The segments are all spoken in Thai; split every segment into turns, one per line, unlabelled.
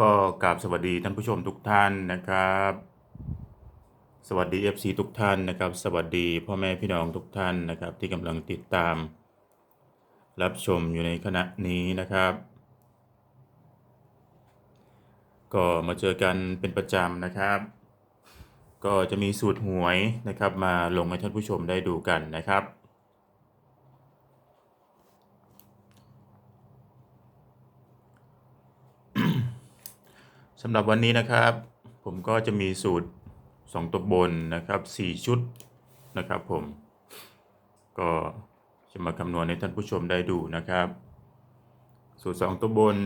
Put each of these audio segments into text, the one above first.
ก็กราบสวัสดีท่านผู้ชมทุกท่านนะครับ สวัสดี FC ทุกท่านนะครับ สวัสดีพ่อแม่พี่น้องทุกท่านนะครับ ที่กำลังติดตาม รับชมอยู่ในขณะนี้นะครับ ก็มาเจอกันเป็นประจำนะครับ ก็จะมีสูตรหวยนะครับ มาลงให้ท่านผู้ชมได้ดูกันนะครับ สำหรับวันนี้นะครับ ผมก็จะมีสูตร 2 ตัวบนนะครับ 4 ชุดนะครับผม ก็จะมาคำนวณให้ท่านผู้ชมได้ดูนะครับ สูตร 2 ตัวบน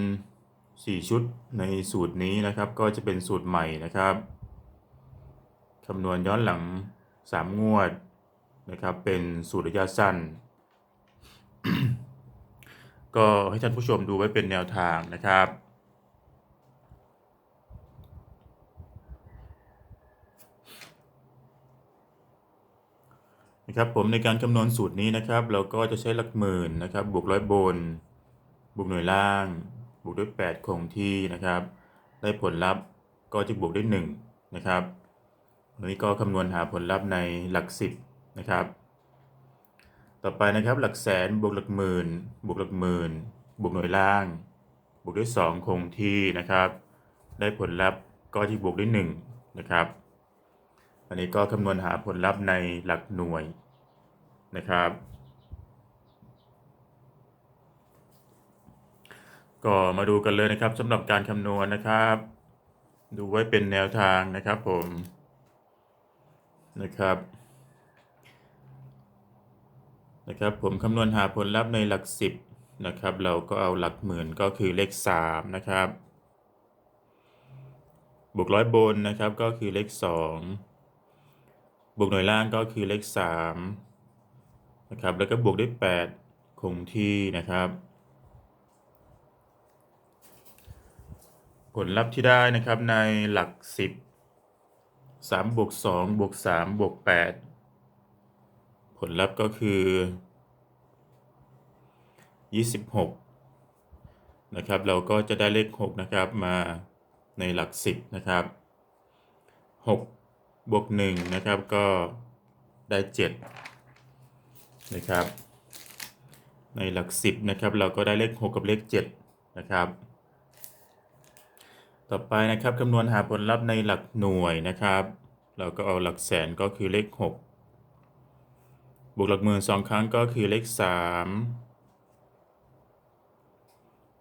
4 ชุดในสูตรนี้นะครับ ก็จะเป็นสูตรใหม่นะครับคำนวณย้อนหลัง 3 งวดนะครับ เป็นสูตรระยะสั้น ก็ให้ท่านผู้ชมดูไว้เป็นแนวทางนะครับ นะครับผมในการคำนวณสูตรนี้นะครับ เราก็จะใช้หลักหมื่นนะครับบวกร้อยบน บวกหน่วยล่าง บวกด้วย 8 คงที่นะครับ ได้ผลลัพธ์ก็จะบวกด้วย1นะครับวันนี้ก็คำนวณหาผลลัพธ์ในหลัก 10นะครับต่อไปนะครับหลักแสนบวกหลักหมื่นบวกหลักหมื่นบวกหน่วยล่าง บวกด้วย 2 คงที่นะครับ ได้ผลลัพธ์ก็ที่บวกด้วย1นะครับอันนี้ก็คำนวณหาผลลัพธ์ในหลักหน่วย นะครับ ก็มาดูกันเลยนะครับสำหรับการคำนวณนะครับ ดูไว้เป็นแนวทางนะครับผมนะครับนะครับผมคำนวณหาผลลัพธ์ในหลักสิบนะครับเราก็เอาหลักหมื่นก็คือเลขสามนะครับบวกร้อยบนนะครับก็คือเลขสองบวกหน่วยล่างก็คือเลข 3 นะครับ แล้วก็บวกด้วย 8 คงที่นะครับ ผลลัพธ์ที่ได้นะครับในหลัก 10 3บวก2บวก3บวก8ผลลัพธ์ก็คือ 26 นะครับ เราก็จะได้เลข 6 นะครับมาในหลัก 10 นะครับ 6 บวกหนึ่งนะครับก็ได้เจ็ด นะครับ ในหลักสิบนะครับเราก็ได้เลขหกกับเลขเจ็ดนะครับ ต่อไปนะครับคำนวณหาผลลัพธ์ในหลักหน่วยนะครับ เราก็เอาหลักแสนก็คือเลขหกบวกหลักหมื่นสองครั้งก็คือเลขสาม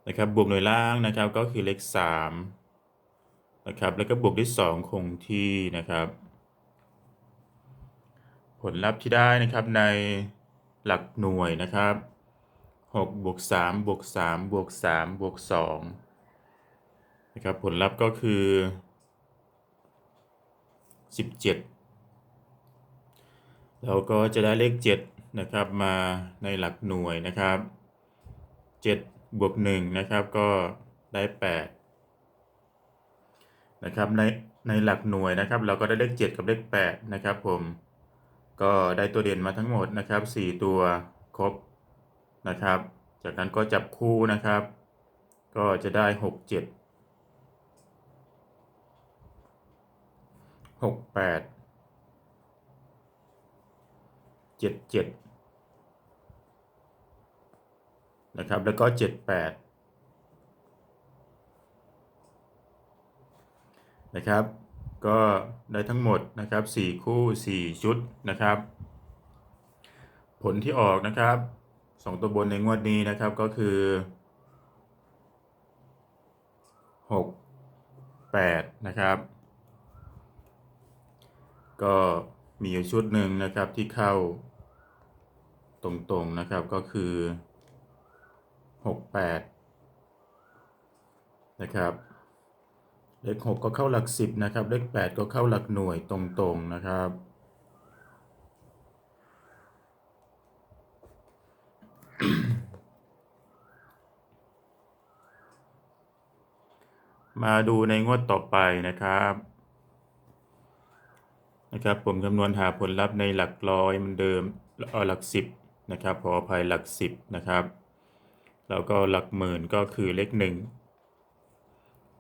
นะครับบวกหน่วยล่างนะครับก็คือเลขสามนะครับแล้วก็บวกด้วยสองคงที่นะครับผลลัพธ์ที่ได้นะครับใน หลักหน่วยนะครับ6บวก3บวก3บวก3บวก2นะครับผลลัพธ์ก็คือ 17 เราก็จะได้เลข 7 นะครับมาในหลักหน่วยนะครับ 7 บวก1นะครับก็ได้ 8 นะครับในในหลักหน่วยนะครับ เราก็ได้เลข 7 กับเลข 8 นะครับผม ก็ได้ตัวเด่นมาทั้งหมดนะครับ 4 ตัวครบนะครับ จากนั้นก็จับคู่นะครับ ก็จะได้ 6 7 6 8 7 7 นะครับ แล้วก็ 7 8 นะครับ ก็ได้ทั้งหมดนะครับ4คู่ 4 ชุดนะครับ ผลที่ออกนะครับ 2 ตัวบนในงวดนี้นะครับก็คือ 6 8 นะครับ ก็มีอยู่ชุดหนึ่งนะครับที่เข้าตรงๆนะครับก็คือ 68 นะครับ เลข6ก็เข้าหลัก10นะครับ เลข8ก็เข้าหลักหน่วยตรงๆนะครับ มาดูในงวดต่อไปนะครับนะครับผมคำนวณหาผลลัพธ์ในหลักร้อยมือนเดิมเอาหลัก10นะครับขออภัยหลัก10นะครับ แล้วก็หลักหมื่นก็คือเลข1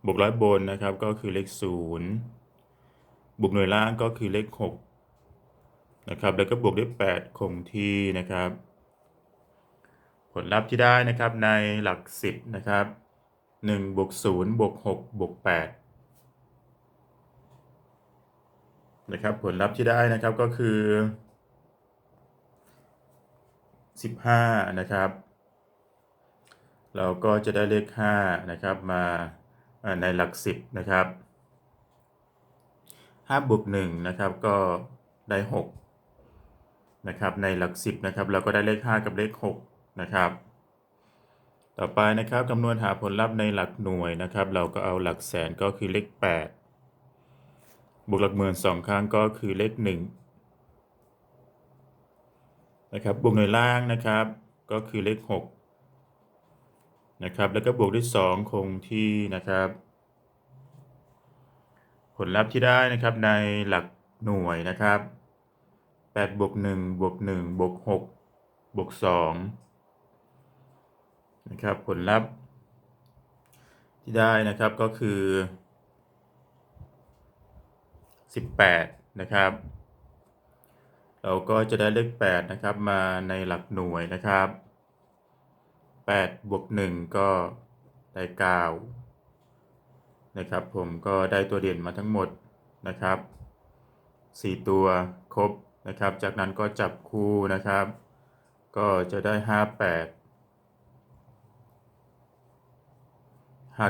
บวกร้อยบนนะครับก็คือเลขศูนย์บวกหน่วยล่างก็คือเลขหกนะครับแล้วก็บวกด้วยแปดคงที่นะครับ ผลลัพธ์ที่ได้นะครับในหลักสิบนะครับหนึ่งบวกศูนย์บวกหกบวกแปดนะครับผลลัพธ์ที่ได้นะครับก็คือสิบห้านะครับ เราก็จะได้เลข5นะครับมา ในหลัก10นะครับ5บวก1นะครับก็ได้6นะครับในหลัก10นะครับเราก็ได้เลข 5 กับเลข6นะครับต่อไปนะครับคำนวณหาผลลัพธ์ในหลักหน่วยนะครับ เราก็เอาหลักแสนก็คือเลข 8 บวกหลักหมื่นสองครั้งก็คือเลข1นะครับบวกหน่วยล่างนะครับก็คือเลข 6 นะครับ แล้วก็บวกด้วย 2 คงที่นะครับ ผลลัพธ์ที่ได้นะครับในหลักหน่วยนะครับ8บวก1บวก1บวก6บวก2นะครับผลลัพธ์ที่ได้นะครับก็คือ 18 นะครับ เราก็จะได้เลข 8 นะครับมาในหลักหน่วยนะครับ 8 บวก 1 ก็ได้ 9 นะครับผมก็ได้ตัวเด่นมาทั้งหมดนะครับ 4 ตัวครบนะครับ จากนั้นก็จับคู่นะครับ ก็จะได้ 58 59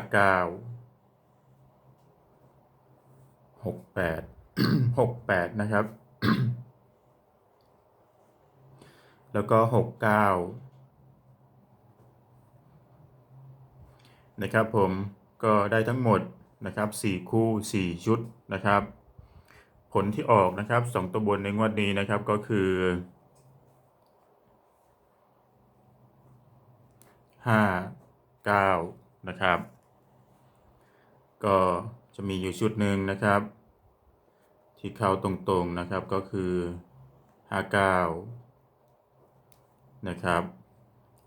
68 68 นะครับ แล้วก็ 69 นะครับผมก็ได้ทั้งหมดนะครับ4คู่ 4 ชุดนะครับ ผลที่ออกนะครับ 2 ตัวบนในงวดนี้นะครับก็คือ5 9นะครับ ก็จะมีอยู่ชุดหนึ่งนะครับ ที่เข้าตรงๆนะครับก็คือ59นะครับ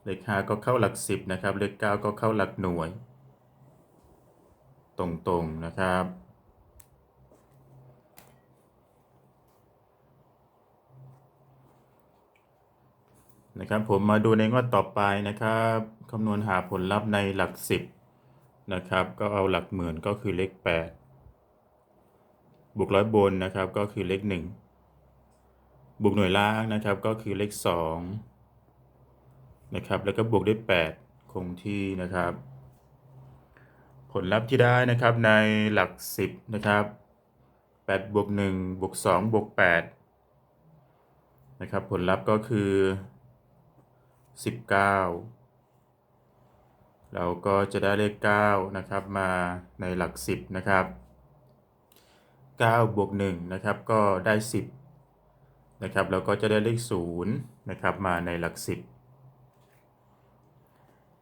เลข5ก็เข้าหลัก10นะครับ เลข9ก็เข้าหลักหน่วย ตรงๆนะครับนะครับผมมาดูในงวดต่อไปนะครับคำนวณหาผลลัพธ์ในหลัก 10นะครับก็เอาหลักหมื่นก็คือเลข 8 บวกร้อยบนนะครับก็คือเลข 1 บวกหน่วยล่างนะครับก็คือเลข 2 นะครับ แล้วก็บวกด้วย 8 คงที่นะครับ ผลลัพธ์ที่ได้นะครับในหลัก 10 นะครับ8บวก1บวก2บวก8นะครับ ผลลัพธ์ก็คือ 19 เราก็จะได้เลข 9 นะครับ มาในหลัก 10 นะครับ 9 บวก1นะครับ ก็ได้ 10 นะครับ เราก็จะได้เลข 0 นะครับ มาในหลัก 10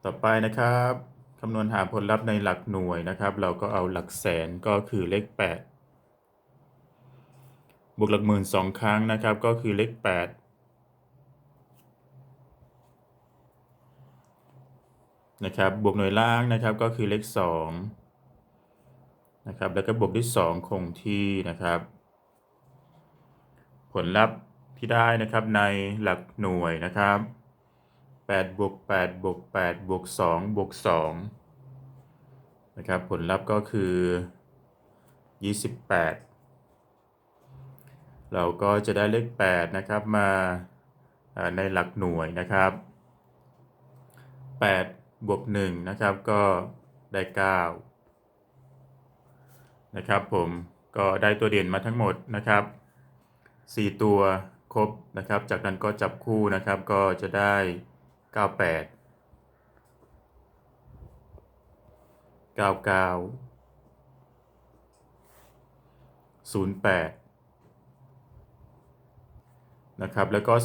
ต่อไปนะครับคำนวณหาผลลัพธ์ในหลักหน่วยนะครับ เราก็เอาหลักแสนก็คือเลข 8 บวกหลักหมื่นสองครั้งนะครับ ก็คือเลข 8 นะครับ บวกหน่วยล่างนะครับก็คือเลข 2 นะครับ แล้วก็บวกด้วย 2 คงที่นะครับ ผลลัพธ์ที่ได้นะครับในหลักหน่วยนะครับ 8บวก8บวก8บวก2บวก2นะครับผลลัพธ์ก็คือ 28 เราก็จะได้เลข8นะครับมาในหลักหน่วยนะครับ8บวก1นะครับก็ได้ 9 นะครับผมก็ได้ตัวเด่นมาทั้งหมดนะครับ 4 ตัวครบนะครับ จากนั้นก็จับคู่นะครับก็จะได้ 98 99 08นะครับแล้วก็09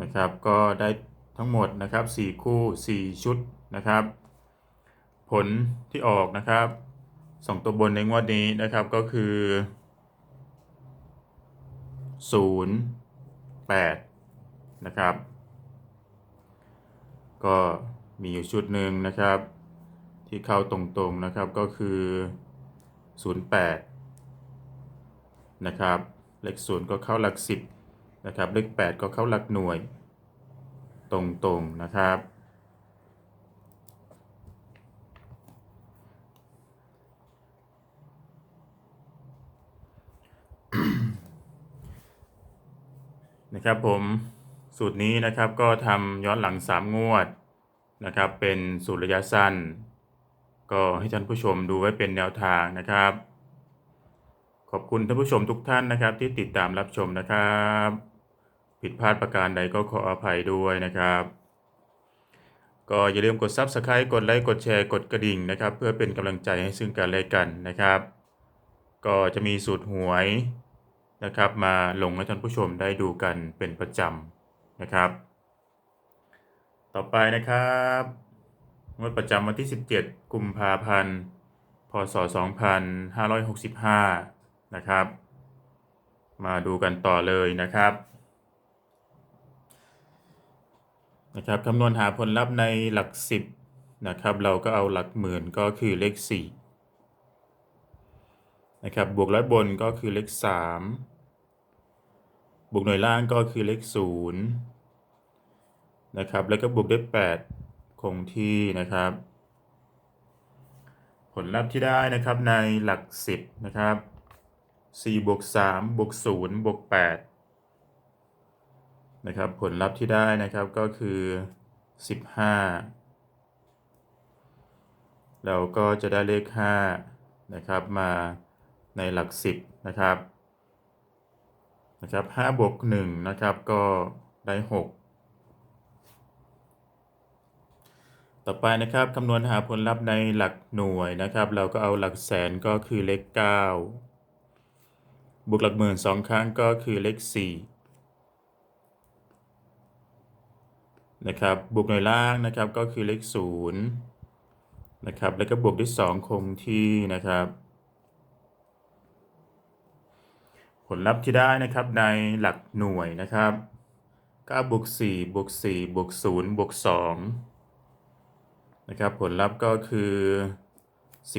นะครับก็ได้ทั้งหมดนะครับ4คู่ 4 ชุดนะครับ ผลที่ออกนะครับ 2 ตัวบนในงวดนี้นะครับก็คือ 8 นะครับ ก็มีอยู่ชุดหนึ่งนะครับ ที่เข้าตรงๆนะครับก็คือ 08 นะครับเลข0ก็เข้าหลัก 10 นะครับ เลข 8 ก็เข้าหลักหน่วย ตรงๆนะครับ นะครับผมสูตรนี้นะครับก็ทำย้อนหลัง 3 งวดนะครับ เป็นสูตรระยะสั้น ก็ให้ท่านผู้ชมดูไว้เป็นแนวทางนะครับ ขอบคุณท่านผู้ชมทุกท่านนะครับ ที่ติดตามรับชมนะครับ ผิดพลาดประการใดก็ขออภัยด้วยนะครับ ก็อย่าลืมกด Subscribe กดไลค์กดแชร์กดกระดิ่งนะครับ เพื่อเป็นกำลังใจให้ซึ่งกันและกันนะครับ ก็จะมีสูตรหวย นะครับ มาลงให้ท่านผู้ชมได้ดูกันเป็นประจำนะครับ ต่อไปนะครับงวดประจำวันที่ 17 กุมภาพันธ์ พศ 2565 นะครับ มาดูกันต่อเลยนะครับนะครับคำนวณหาผลลัพธ์ในหลัก 10นะครับ เราก็เอาหลักหมื่นก็คือเลข 4 นะครับบวกร้อยบนก็คือเลข3บวกหน่วยล่างก็คือเลข0นะครับแล้วก็บวกด้วย8คงที่นะครับ ผลลัพธ์ที่ได้นะครับในหลัก10นะครับ4บวก3บวก0บวก8นะครับผลลัพธ์ที่ได้นะครับก็คือ15เราก็จะได้เลข5นะครับมา ในหลัก 10 นะครับนะครับ5บวก1นะครับก็ได้ 6 ต่อไปนะครับคำนวณหาผลลัพธ์ในหลักหน่วยนะครับ เราก็เอาหลักแสนก็คือเลข 9 บวกหลักหมื่นสองครั้งก็คือเลข 4 นะครับบวกหน่วยล่างนะครับก็คือเลข 0 นะครับแล้วก็บวกด้วย 2 คงที่นะครับ ผลลัพธ์ที่ได้นะครับในหลักหน่วยนะครับ9บวก4บวก4บวก0บวก2นะครับผลลัพธ์ก็คือ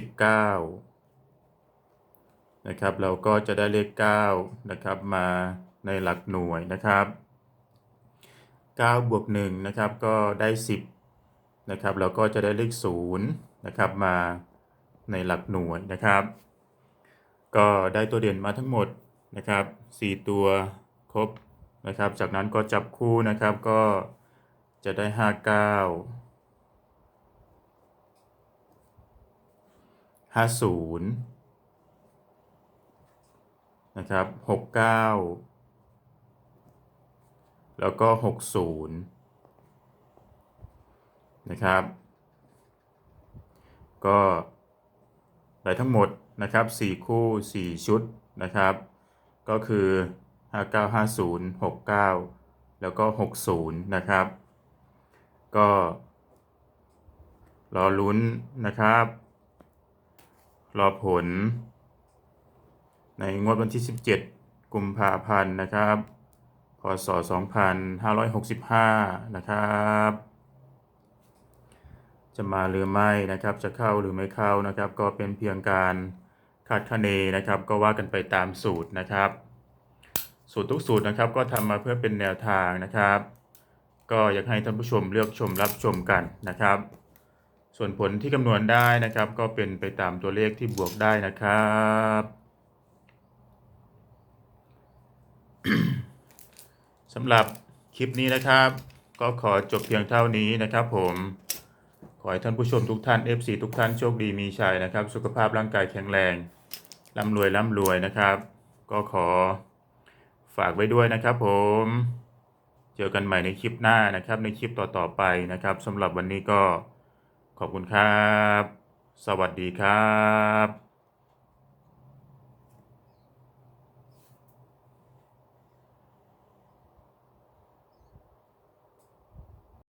19นะครับเราก็จะได้เลข9นะครับมาในหลักหน่วยนะครับ9บวก1นะครับก็ได้ 10นะครับเราก็จะได้เลข0นะครับมาในหลักหน่วยนะครับ ก็ได้ตัวเด่นมาทั้งหมด นะครับ 4 ตัวครบนะครับ จากนั้นก็จับคู่นะครับก็จะได้ 59 50 นะครับ 69 แล้วก็ 60 นะครับ ก็ได้ทั้งหมดนะครับ 4 คู่ 4 ชุดนะครับ ก็คือ 59 50 69 แล้วก็ 60 นะครับ ก็รอลุ้นนะครับ รอผล ในงวดวันที่ 17 กุมภาพันธ์นะครับพศ 2565 นะครับ จะมาหรือไม่นะครับ จะเข้าหรือไม่เข้านะครับ ก็เป็นเพียงการ คาดคะเนนะครับก็ว่ากันไปตามสูตรนะครับ สูตรทุกสูตรนะครับก็ทำมาเพื่อเป็นแนวทางนะครับ ก็อยากให้ท่านผู้ชมเลือกชมรับชมกันนะครับ ส่วนผลที่คำนวณได้นะครับ ก็เป็นไปตามตัวเลขที่บวกได้นะครับสำหรับคลิปนี้นะครับ ก็ขอจบเพียงเท่านี้นะครับ ผมขอให้ท่านผู้ชมทุกท่าน FC ทุกท่านโชคดีมีชัยนะครับ สุขภาพร่างกายแข็งแรง ร่ำรวยร่ำรวยนะครับ ก็ขอฝากไว้ด้วยนะครับ ผม เจอกันใหม่ในคลิปหน้านะครับ ในคลิปต่อๆไปนะครับสำหรับวันนี้ก็ขอบคุณครับ สวัสดีครับ